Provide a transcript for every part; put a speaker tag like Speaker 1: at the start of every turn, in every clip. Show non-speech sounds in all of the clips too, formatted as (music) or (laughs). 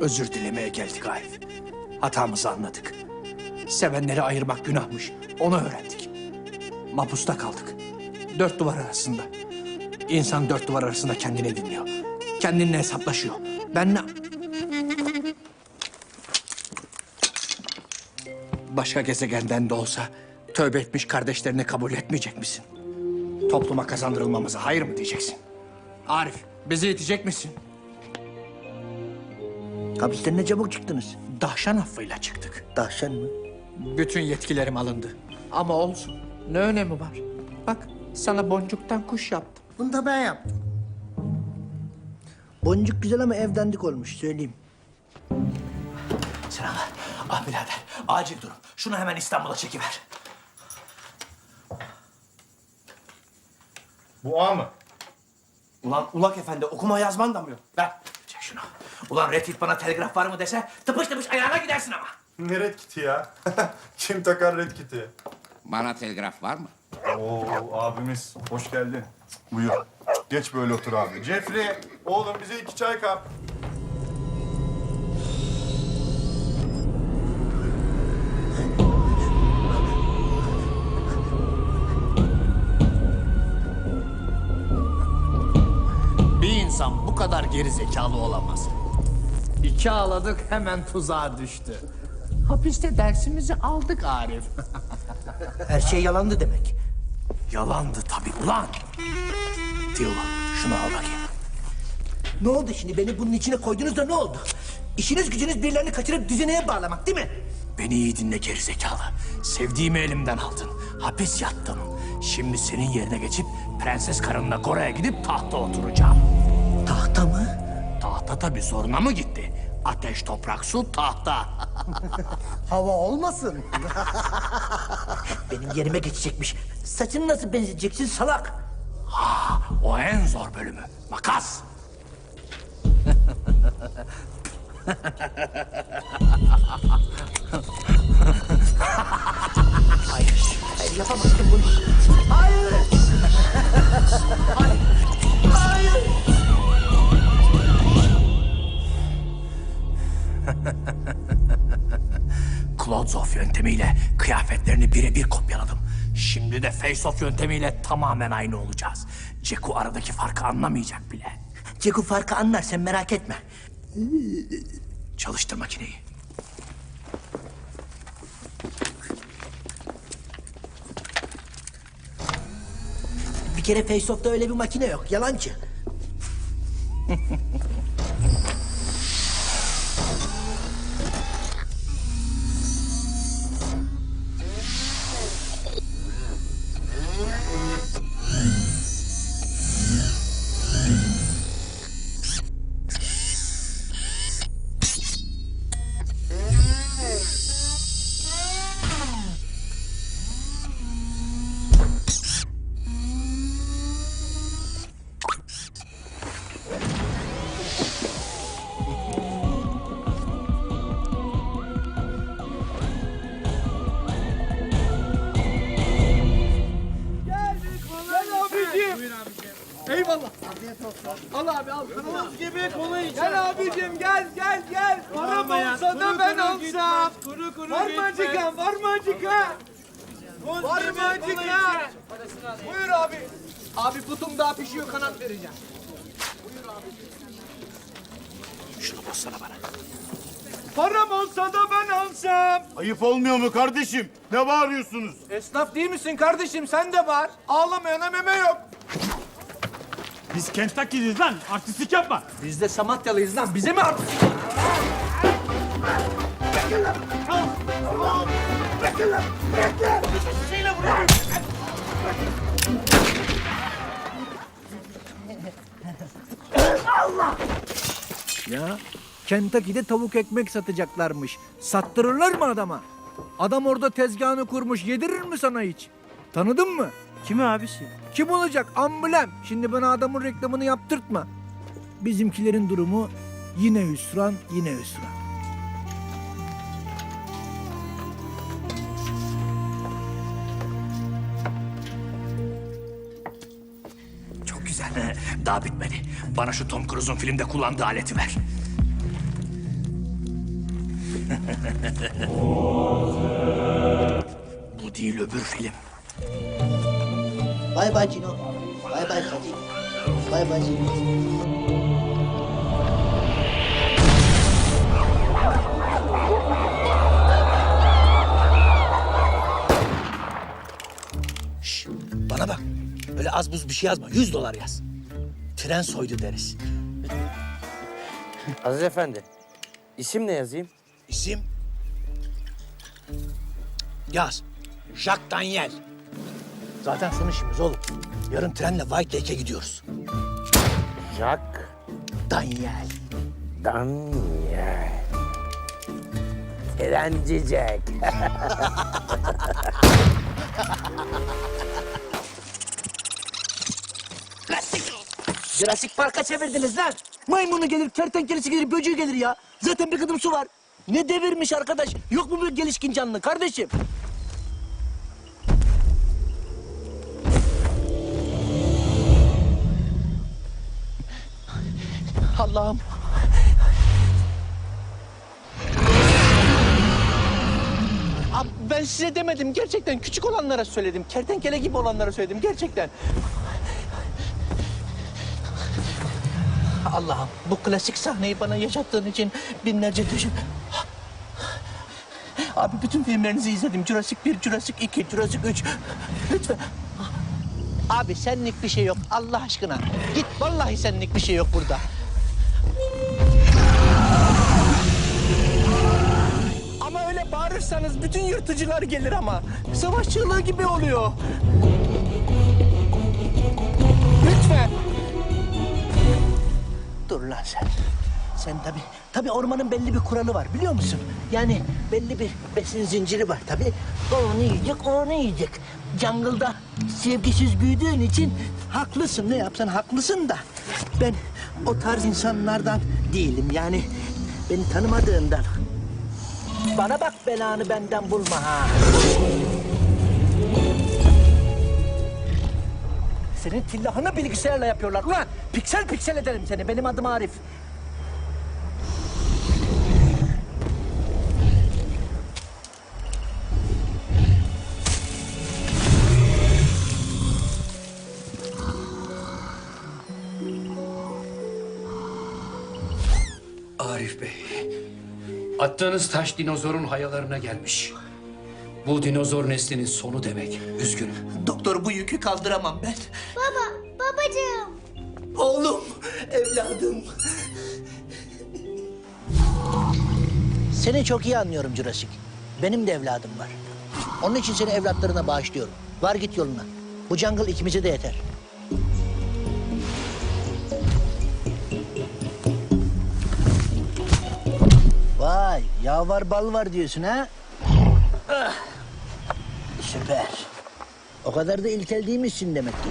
Speaker 1: Özür dilemeye geldik Arif. Hatamızı anladık. Sevenleri ayırmak günahmış. Onu öğrendik. Mapusta kaldık. Dört duvar arasında. İnsan dört duvar arasında kendini dinliyor. Kendinle hesaplaşıyor. Ben ne... Başka gezegenden de olsa tövbe etmiş kardeşlerini kabul etmeyecek misin? Topluma kazandırılmamıza hayır mı diyeceksin? Arif, bizi itecek misin?
Speaker 2: Hapisten ne çabuk çıktınız?
Speaker 1: Dahşan affıyla çıktık.
Speaker 2: Dahşan mı?
Speaker 1: Bütün yetkilerim alındı. Ama olsun. Ne önemi var? Bak sana boncuktan kuş yaptım.
Speaker 2: Bunu da ben yaptım. Boncuk güzel ama evdendik olmuş söyleyeyim.
Speaker 1: Sinan, ah birader acil durum. Şunu hemen İstanbul'a çekiver.
Speaker 3: Bu A mı?
Speaker 1: Ulan Ulak Efendi okuma yazman da mı yok? Ver. Ulan Red Hit bana telgraf var mı dese tıpış tıpış ayağına gidersin ama.
Speaker 3: Ne red kiti ya? (laughs) Kim takar red kiti?
Speaker 4: Bana telgraf var mı?
Speaker 3: Oo abimiz hoş geldin. Buyur. Geç böyle otur abi. Jeffrey oğlum bize iki çay kap.
Speaker 1: Bir insan bu kadar geri zekalı olamaz. İki ağladık hemen tuzağa düştü. Hapiste dersimizi aldık Arif. (laughs)
Speaker 2: Her şey yalandı demek.
Speaker 1: Yalandı tabii ulan. Diyor şunu al bakayım.
Speaker 2: Ne oldu şimdi? Beni bunun içine koydunuz da ne oldu? İşiniz gücünüz birilerini kaçırıp düzeneye bağlamak değil mi?
Speaker 1: Beni iyi dinle gerizekalı. Sevdiğimi elimden aldın. Hapis yattım. Şimdi senin yerine geçip prenses karınla Kore'ye gidip tahta oturacağım.
Speaker 2: Tahta mı?
Speaker 1: Tahta tabii zoruna mı gitti? Ateş, toprak, su, tahta. (laughs)
Speaker 2: Hava olmasın. (laughs) Benim yerime geçecekmiş. Saçını nasıl benzeteceksin salak?
Speaker 1: o en zor bölümü. Makas.
Speaker 2: Hayır, hayır yapamazsın bunu. Hayır!
Speaker 1: Yöntemiyle kıyafetlerini birebir kopyaladım. Şimdi de face-off yöntemiyle tamamen aynı olacağız. Ceku aradaki farkı anlamayacak bile.
Speaker 2: Ceku farkı anlar sen merak etme.
Speaker 1: Çalıştır makineyi.
Speaker 2: Bir kere Face-Off'ta öyle bir makine yok. Yalancı. (laughs)
Speaker 5: abicim. Eyvallah. Al abi al. Kırmızı gibi kola iç. Gel abicim gel gel gel. Param olsa da ben alsam. Kuru kuru var mı acıkan var mı acıkan? Var mı acıkan? Buyur abi. Abi kutum daha pişiyor kanat vereceğim.
Speaker 1: Şunu bozsana bana.
Speaker 5: Param olsa da ben alsam.
Speaker 3: Ayıp olmuyor mu kardeşim? Ne bağırıyorsunuz?
Speaker 5: Esnaf değil misin kardeşim sen de var. Ağlamayana meme yok.
Speaker 6: Biz Kentucky'liyiz lan. Artistlik yapma.
Speaker 5: Biz de Samatyalıyız lan bize mi artık?
Speaker 7: Ya Kentucky'de tavuk ekmek satacaklarmış. Sattırırlar mı adama? Adam orada tezgahını kurmuş. Yedirir mi sana hiç? Tanıdın mı?
Speaker 6: Kimi abisi?
Speaker 7: Kim olacak? Amblem. Şimdi bana adamın reklamını yaptırtma. Bizimkilerin durumu yine hüsran, yine hüsran.
Speaker 1: Çok güzel. Daha bitmedi. Bana şu Tom Cruise'un filmde kullandığı aleti ver.
Speaker 5: Bu değil öbür film.
Speaker 1: Bay bay Cino. Bay bay Kadir. Bay bay Cino.
Speaker 5: Şş, bana bak. Öyle az buz bir şey yazma. Yüz dolar yaz. Tren soydu deriz.
Speaker 8: Aziz Efendi, isim ne yazayım?
Speaker 5: İsim? Yaz. Jacques Daniel. Zaten son işimiz oğlum. Yarın trenle White Lake'e gidiyoruz.
Speaker 8: Jacques
Speaker 5: Daniel.
Speaker 8: Daniel. Trenci Jack.
Speaker 1: Jurassic Park'a çevirdiniz lan. Maymunu gelir, kertenkelesi gelir, böceği gelir ya. Zaten bir kadın su var. Ne devirmiş arkadaş. Yok mu bir gelişkin canlı kardeşim? Allah'ım. Ben size demedim. Gerçekten küçük olanlara söyledim. Kertenkele gibi olanlara söyledim. Gerçekten. Allah'ım bu klasik sahneyi bana yaşattığın için binlerce teşekkür... Abi bütün filmlerinizi izledim. Jurassic 1, Jurassic 2, Jurassic 3. Lütfen. Abi senlik bir şey yok Allah aşkına. Git vallahi senlik bir şey yok burada. Ama öyle bağırırsanız bütün yırtıcılar gelir ama. Savaş çığlığı gibi oluyor. Dur lan sen. Sen tabii, tabii ormanın belli bir kuralı var biliyor musun? Yani belli bir besin zinciri var tabii. O onu yiyecek, o onu yiyecek. Jungle'da sevgisiz büyüdüğün için haklısın. Ne yapsan haklısın da. Ben o tarz insanlardan değilim. Yani beni tanımadığından. Bana bak belanı benden bulma ha. Senin tillahını bilgisayarla yapıyorlar. Ulan piksel piksel ederim seni. Benim adım Arif.
Speaker 9: Arif Bey, attığınız taş dinozorun hayalarına gelmiş. Bu dinozor neslinin sonu demek. Üzgünüm.
Speaker 1: Doktor bu yükü kaldıramam ben.
Speaker 10: Baba, babacığım.
Speaker 1: Oğlum, evladım. Seni çok iyi anlıyorum Jurassic. Benim de evladım var. Onun için seni evlatlarına bağışlıyorum. Var git yoluna. Bu jungle ikimize de yeter. Vay, yağ var bal var diyorsun ha? Ah, Süper. O kadar da ilkel değilmişsin demek ki.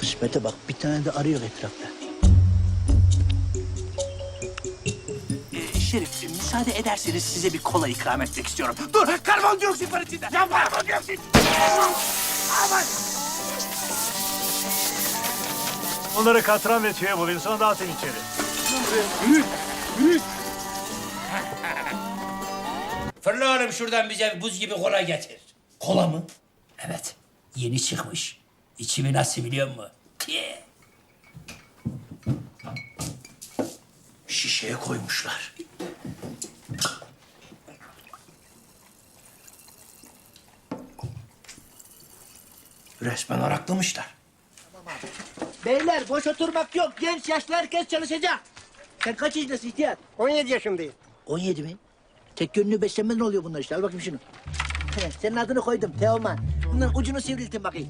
Speaker 1: Kısmete bak bir tane de arıyor etrafta. Ee, Şerif müsaade ederseniz size bir kola ikram etmek istiyorum. Dur karbondioksit var içinde. Ya karbondioksit. Aman.
Speaker 6: Onları katran ve tüye bulayım sonra dağıtın içeri.
Speaker 11: Fırla oğlum şuradan bize buz gibi kola getir.
Speaker 5: Kola mı?
Speaker 11: Evet. Yeni çıkmış. İçimi nasıl biliyor musun? Tiye.
Speaker 5: Şişeye koymuşlar. Resmen araklamışlar.
Speaker 1: Beyler boş oturmak yok. Genç yaşlı herkes çalışacak. Sen kaç yaşındasın ihtiyar?
Speaker 12: 17 yaşındayım.
Speaker 1: 17 mi? Tek yönlü beslenmeden oluyor bunlar işte. Al bakayım şunu. He, Senin adını koydum Teoman. Bunların ucunu sivriltin bakayım.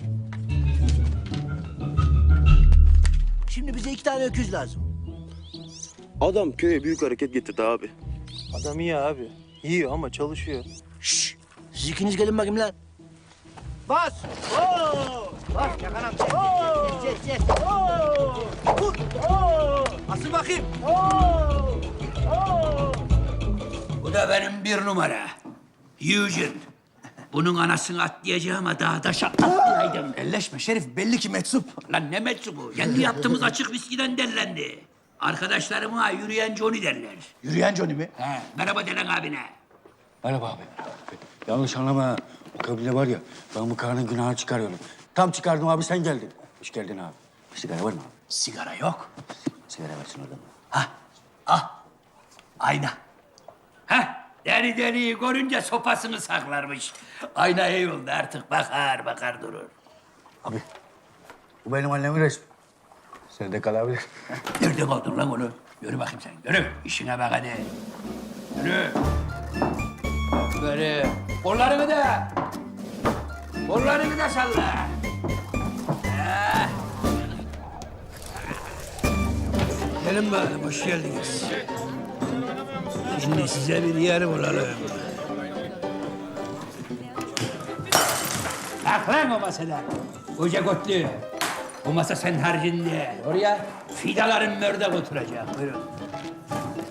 Speaker 1: Şimdi bize iki tane öküz lazım.
Speaker 13: Adam köye büyük hareket getirdi abi.
Speaker 8: Adam iyi abi. Yiyor ama çalışıyor.
Speaker 1: Şşş! Siz ikiniz gelin bakayım lan. Bas! Oo! Bas yakalam sen. Oo! Yes, yes, yes. Oo! Vur! Oo! Asıl bakayım. Oo!
Speaker 11: Bu da benim bir numara. Eugene. Bunun anasını atlayacağım ama daha da atlayaydım.
Speaker 5: Elleşme Şerif belli ki meczup.
Speaker 11: Lan ne metsu bu? Kendi yaptığımız açık viskiden dellendi. Arkadaşlarıma yürüyen Johnny derler.
Speaker 5: Yürüyen Johnny mi?
Speaker 11: He, merhaba Delen abine.
Speaker 14: Merhaba abi. Yanlış anlama. O kabile var ya, ben bu karının günahını çıkarıyorum. Tam çıkardım abi sen geldin. Hoş geldin abi. Bir sigara var mı abi?
Speaker 5: Sigara yok.
Speaker 14: Sigara versin oradan.
Speaker 11: Ha, ah, ayna. Ha, deli deliyi görünce sopasını saklarmış. Ayna iyi oldu artık bakar bakar durur.
Speaker 14: Abi, bu benim annemin resmi. Sen de kalabilir.
Speaker 11: Nerede kaldın lan onu? Yürü bakayım sen, yürü. İşine bak hadi. Yürü. Böyle. Kollarını da. Kollarını da salla. Ha. Gelin bakalım, hoş geldiniz. Şimdi size bir yer bulalım. Kalk lan o masada. Koca kotlu. Bu masa sen harcinde. Oraya fidaların mördek oturacak. Buyurun.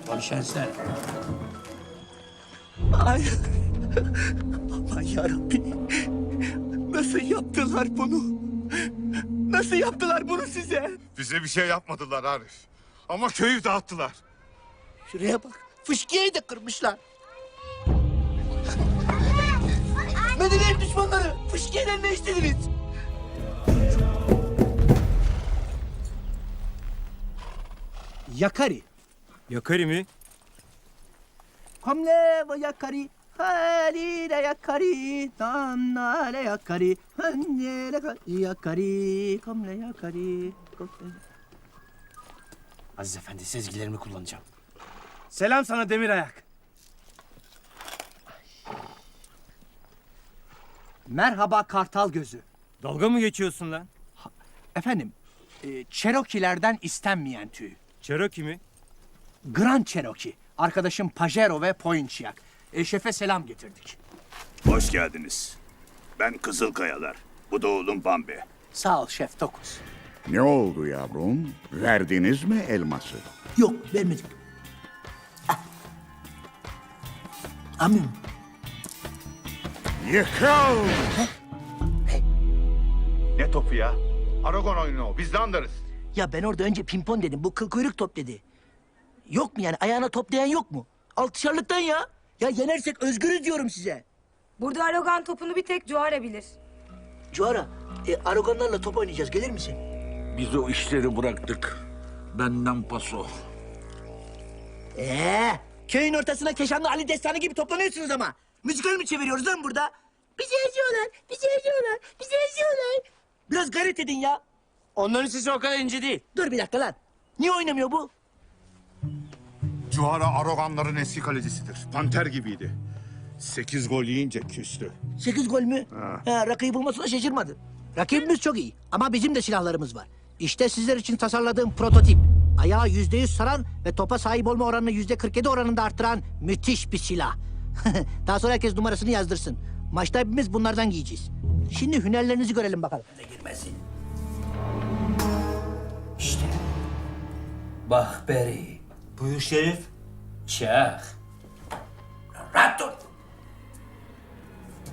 Speaker 11: Bol şanslar.
Speaker 1: Ay. Aman yarabbim. Nasıl yaptılar bunu? Nasıl yaptılar bunu size?
Speaker 3: Bize bir şey yapmadılar Arif. Ama köyü dağıttılar.
Speaker 1: Şuraya bak. Fışkiyeyi de kırmışlar. Medeniyet düşmanları. Fışkiye'den ne istediniz?
Speaker 15: Yakari.
Speaker 6: Yakari mi?
Speaker 1: Hamle ve yakari. Halile yakari. Damnale yakari. Hannele yakari. Kamle yakari.
Speaker 8: Aziz Efendi sezgilerimi kullanacağım.
Speaker 12: Selam sana demir ayak.
Speaker 15: Merhaba kartal gözü.
Speaker 6: Dalga mı geçiyorsun lan?
Speaker 15: Efendim, e, Cherokee'lerden istenmeyen tüy.
Speaker 6: Cherokee mi?
Speaker 15: Grand Cherokee. Arkadaşım Pajero ve Poinchiak. E, şefe selam getirdik.
Speaker 3: Hoş geldiniz. Ben Kızılkayalar. Bu da oğlum Bambi.
Speaker 15: Sağ ol şef Dokuz.
Speaker 3: Ne oldu yavrum? Verdiniz mi elması?
Speaker 1: Yok vermedik. Amin.
Speaker 3: Yıkıl! Ne topu ya? Aragon oyunu o. Biz de anlarız.
Speaker 1: Ya ben orada önce pimpon dedim. Bu kıl kuyruk top dedi. Yok mu yani? Ayağına toplayan yok mu? Altışarlıktan ya. Ya yenersek özgürüz diyorum size.
Speaker 10: Burada Arogan topunu bir tek Cuara bilir.
Speaker 1: Cuara, e, Aragonlarla top oynayacağız. Gelir misin?
Speaker 14: Biz o işleri bıraktık. Benden paso.
Speaker 1: Ee, köyün ortasına Keşanlı Ali Destanı gibi toplanıyorsunuz ama. Müzikal mi çeviriyoruz lan burada? Bizi eziyorlar, bizi eziyorlar, bizi eziyorlar. Biraz gayret edin ya.
Speaker 8: Onların sesi o kadar ince değil.
Speaker 1: Dur bir dakika lan. Niye oynamıyor bu?
Speaker 3: Cuhara Aroganların eski kalecisidir. Panter gibiydi. Sekiz gol yiyince küstü.
Speaker 1: Sekiz gol mü? Ha. rakibi bulmasına şaşırmadı. Rakibimiz çok iyi ama bizim de silahlarımız var. İşte sizler için tasarladığım prototip. Ayağı yüzde yüz saran ve topa sahip olma oranını yüzde 47 oranında arttıran müthiş bir silah. (laughs) Daha sonra herkes numarasını yazdırsın. Maçta hepimiz bunlardan giyeceğiz. Şimdi hünerlerinizi görelim bakalım.
Speaker 11: Da girmesin. İşte. Bak beri.
Speaker 8: Buyur Şerif.
Speaker 11: Çak. Rahat dur.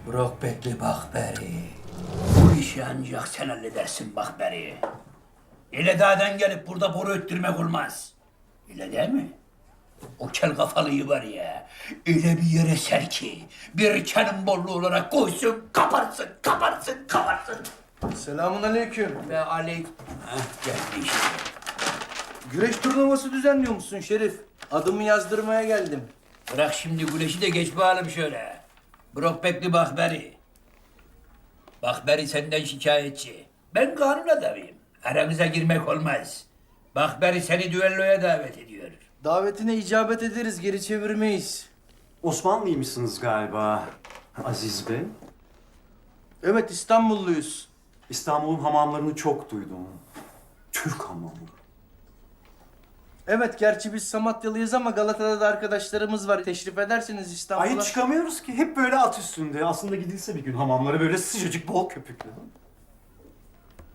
Speaker 11: Brockback'li Bakberi. Bu işi ancak sen halledersin Bakberi. İle dağdan gelip burada boru öttürmek olmaz. İle değil mi? O kel kafalıyı var ya, öyle bir yere ser ki, bir bollu olarak koysun, kaparsın, kaparsın, kaparsın.
Speaker 12: Selamun aleyküm.
Speaker 11: Ve aleyk... Hah, geldi işte.
Speaker 12: Güreş turnuvası düzenliyor musun Şerif? Adımı yazdırmaya geldim.
Speaker 11: Bırak şimdi güneşi de geç bakalım şöyle. Brockback'li Bakberi. Bakberi senden şikayetçi. Ben kanun adamıyım. Aramıza girmek olmaz. Bakberi seni düelloya davet ediyor.
Speaker 12: Davetine icabet ederiz, geri çevirmeyiz.
Speaker 8: Osmanlıymışsınız galiba Aziz Bey.
Speaker 12: Evet, İstanbulluyuz.
Speaker 8: İstanbul'un hamamlarını çok duydum. Türk hamamı.
Speaker 12: Evet, gerçi biz Samatyalıyız ama Galata'da da arkadaşlarımız var. Teşrif ederseniz İstanbul'a.
Speaker 8: Ay çıkamıyoruz ki. Hep böyle at üstünde. Aslında gidilse bir gün hamamlara böyle sıcacık bol köpüklü.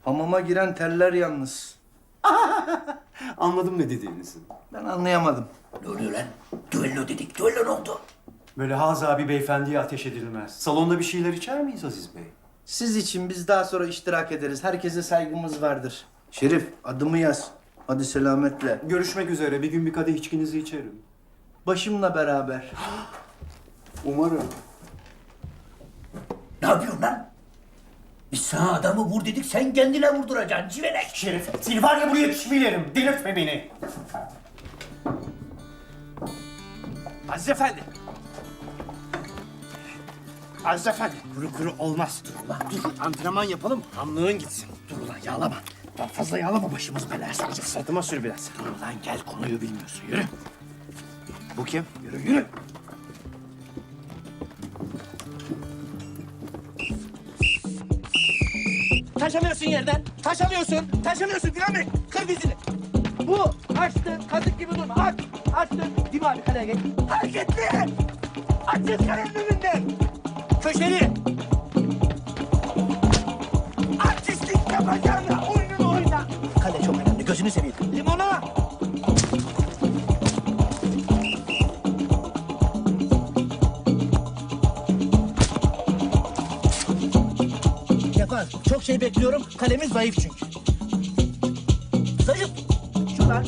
Speaker 12: Hamama giren terler yalnız. (laughs)
Speaker 8: Anladım ne dediğinizi.
Speaker 12: Ben anlayamadım.
Speaker 11: Ne oluyor lan? Düello dedik. Düello ne oldu?
Speaker 8: Böyle Haza bir beyefendiye ateş edilmez. Salonda bir şeyler içer miyiz Aziz Bey?
Speaker 12: Siz için biz daha sonra iştirak ederiz. Herkese saygımız vardır. Şerif, adımı yaz.
Speaker 1: Hadi selametle.
Speaker 8: Görüşmek üzere. Bir gün bir kadeh içkinizi içerim.
Speaker 1: Başımla beraber. (gasps)
Speaker 8: Umarım.
Speaker 11: Ne yapıyorsun lan? Biz sana adamı vur dedik sen kendine vurduracaksın civelek.
Speaker 8: Şerif, seni var ya buraya pişmilerim. Delirtme beni.
Speaker 5: Aziz Efendi.
Speaker 1: Aziz Efendi. Kuru kuru olmaz. Dur ulan dur. Antrenman yapalım. Hamlığın gitsin. Dur ulan yağlama. Daha fazla yağlama başımız belaya sokacak. Sırtıma sür biraz. Dur ulan gel konuyu bilmiyorsun. Yürü. Bu kim? Yürü yürü. Taşamıyorsun yerden. Taşamıyorsun. Taşamıyorsun Dinamik. Kır dizini. Bu. Açtın. Kazık gibi durma. Aç. Açtın. Değil mi abi kaleye geç. Hareketli. Açın kalenin önünden. Köşeli. Artistlik yapacağına oyununu oyna. Kale çok önemli. Gözünü seveyim. Limona. Çok şey bekliyorum. Kalemiz zayıf çünkü. Zayıf. Şuradan.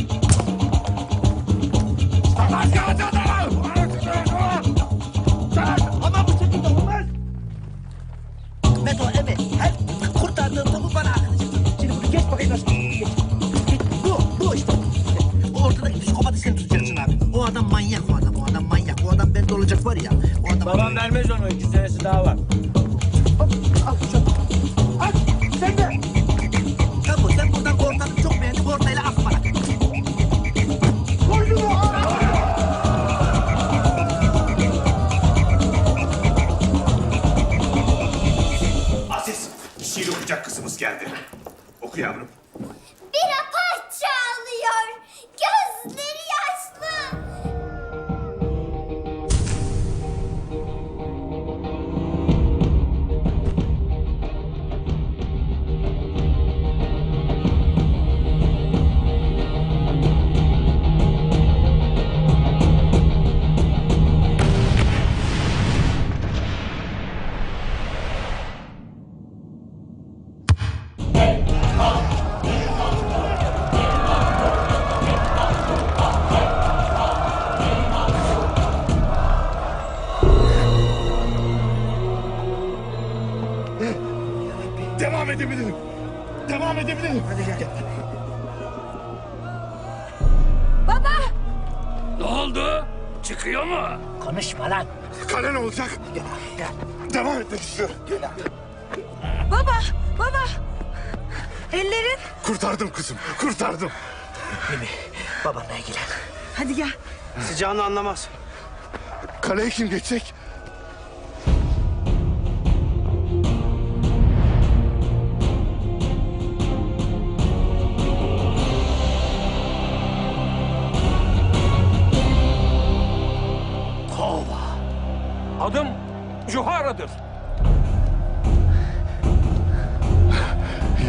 Speaker 1: Ama bu şekilde olmaz. Meto, evet. Her kurtardığın topu bana atacaksın. Şimdi bunu geç bakayım nasıl. Geç. Bu, bu işte. Ortadaki psikopatı sen tutacaksın abi. O adam manyak o adam. O adam manyak. O adam bende olacak var ya. O adam...
Speaker 12: Babam vermez onu. iki senesi daha var.
Speaker 1: Hop, al. Al,
Speaker 10: Yeah.
Speaker 3: Devam edebilirim. Devam edebilirim.
Speaker 10: Baba.
Speaker 9: Ne oldu? Çıkıyor mu?
Speaker 1: Konuşma lan.
Speaker 3: Kale ne olacak? Devam etmek istiyorum.
Speaker 10: Baba. Baba. Ellerin.
Speaker 3: Kurtardım kızım, kurtardım.
Speaker 1: Mimi, babanla ilgilen.
Speaker 10: Hadi gel.
Speaker 1: Sıcağını anlamaz.
Speaker 3: Kaleye kim geçecek?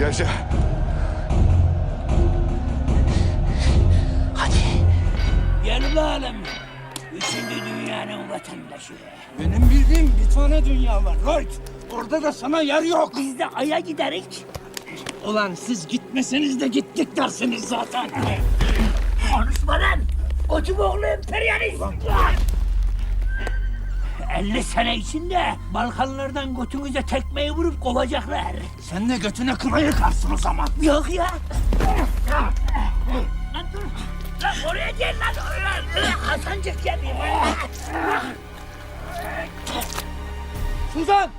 Speaker 3: Yaşa.
Speaker 1: Hadi.
Speaker 11: Gel bakalım. Üçüncü dünyanın vatandaşı.
Speaker 5: Benim bildiğim bir tane dünya var. Lloyd. Orada da sana yer yok.
Speaker 11: Biz de Ay'a giderik.
Speaker 5: Ulan siz gitmeseniz de gittik dersiniz zaten.
Speaker 11: Konuşma lan. Otumoğlu emperyalist. 50 sene içinde Balkanlardan götünüze tekmeyi vurup kovacaklar.
Speaker 5: Sen de götüne kına yıkarsın o zaman.
Speaker 11: Yok ya. Lan dur. Lan oraya gel lan. Oraya. Hasancık geliyor.
Speaker 5: Suzan!